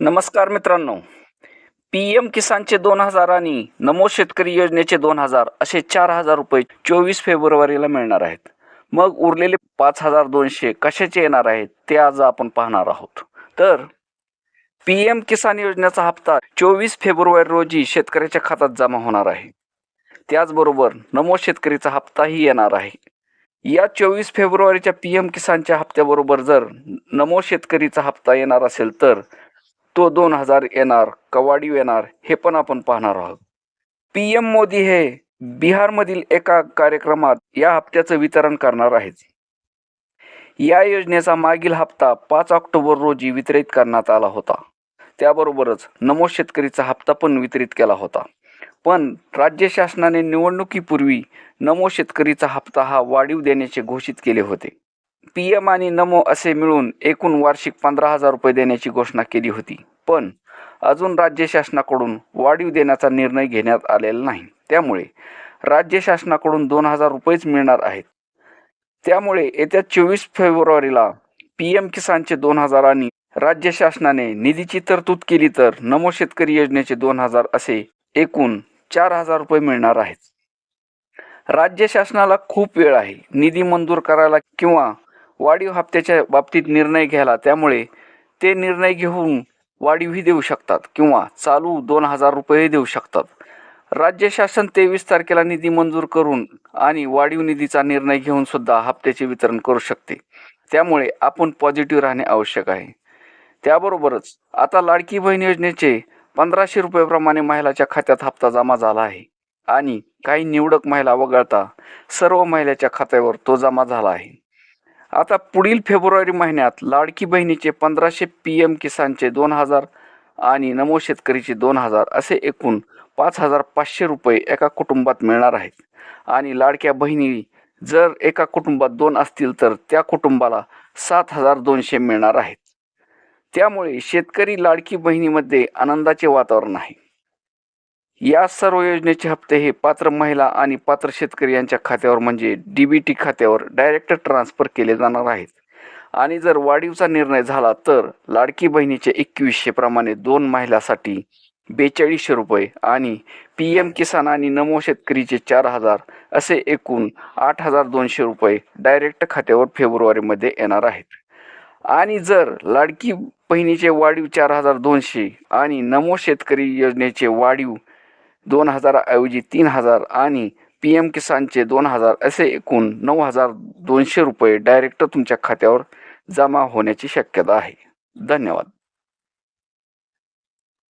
नमस्कार मित्रांनो. P M किसानचे दोन हजार आणि नमो शेतकरी योजनेचे दोन हजार असे चार हजार रुपये चोवीस फेब्रुवारीला मिळणार आहेत. मग उरलेले पाच हजार दोनशे कशाचे येणार आहेत ते आज आपण पाहणार आहोत. तर पी एम किसान योजनेचा हप्ता चोवीस फेब्रुवारी रोजी शेतकऱ्याच्या खात्यात जमा होणार आहे. त्याचबरोबर नमो शेतकरीचा हप्ताही येणार आहे. या चोवीस फेब्रुवारीच्या पी एम किसानच्या हप्त्याबरोबर जर नमो शेतकरीचा हप्ता येणार असेल तर तो दोन हजार येणार कवाडी येणार हे पण आपण पाहणार आहोत. पी एम मोदी हे बिहारमधील एका कार्यक्रमात या हप्त्याचं वितरण करणार आहेत. या योजनेचा मागील हप्ता पाच ऑक्टोबर रोजी वितरित करण्यात आला होता. त्याबरोबरच नमो शेतकरीचा हप्ता पण वितरित केला होता. पण राज्य शासनाने निवडणुकीपूर्वी नमो शेतकरीचा हप्ता हा वाढीव देण्याचे घोषित केले होते. पी एम आणि नमो असे मिळून एकूण वार्षिक पंधरा हजार रुपये देण्याची घोषणा केली होती. पण अजून राज्य शासनाकडून वाढीव देण्याचा निर्णय घेण्यात आलेला नाही. त्यामुळे राज्य शासनाकडून दोन हजार रुपयेच मिळणार आहेत. त्यामुळे येत्या चोवीस फेब्रुवारीला पी एम किसानचे दोन हजार आणि राज्य शासनाने निधीची तरतूद केली तर नमो शेतकरी योजनेचे दोन हजार असे एकूण चार हजार रुपये मिळणार आहेत. राज्य शासनाला खूप वेळ आहे. निधी मंजूर करायला किंवा वाढीव हप्त्याच्या बाबतीत निर्णय घ्यायला त्यामुळे ते निर्णय घेऊन वाढीवही देऊ शकतात किंवा चालू दोन हजार रुपये देऊ शकतात. राज्य शासन तेवीस तारखेला निधी मंजूर करून आणि वाढीव निधीचा निर्णय घेऊन सुद्धा हप्त्याचे वितरण करू शकते. त्यामुळे आपण पॉझिटिव्ह राहणे आवश्यक आहे. त्याबरोबरच आता लाडकी बहीण योजनेचे पंधराशे रुपयेप्रमाणे महिलाच्या खात्यात हप्ता जमा झाला आहे आणि काही निवडक महिला वगळता सर्व महिलाच्या खात्यावर तो जमा झाला आहे. आता पुढील फेब्रुवारी महिन्यात लाडकी बहिणीचे पंधराशे पी एम किसानचे दोन हजार आणि नमो शेतकरीचे दोन हजार असे एकूण पाच हजार पाचशे रुपये एका कुटुंबात मिळणार आहेत. आणि लाडक्या बहिणी जर एका कुटुंबात दोन असतील तर त्या कुटुंबाला सात हजार दोनशे मिळणार आहेत. त्यामुळे शेतकरी लाडकी बहिणीमध्ये आनंदाचे वातावरण आहे. या सर्व योजनेचे हप्ते हे पात्र महिला आणि पात्र शेतकरी यांच्या खात्यावर म्हणजे डी बी टी खात्यावर डायरेक्ट ट्रान्सफर केले जाणार आहेत. आणि जर वाढीवचा निर्णय झाला तर लाडकी बहिणीचे एकवीसशे प्रमाणे दोन महिलासाठी बेचाळीसशे रुपये आणि पी एम किसान आणि नमो शेतकरीचे चार हजार असे एकूण आठ हजार दोनशे रुपये डायरेक्ट खात्यावर फेब्रुवारीमध्ये येणार आहेत. आणि जर लाडकी बहिणीचे वाढीव चार हजार दोनशे आणि नमो शेतकरी योजनेचे वाढीव दोन हजाराऐवजी तीन हजार आणि पी एम किसानचे दोन हजार असे एकूण नऊ हजार दोनशे रुपये डायरेक्ट तुमच्या खात्यावर जमा होण्याची शक्यता आहे. धन्यवाद.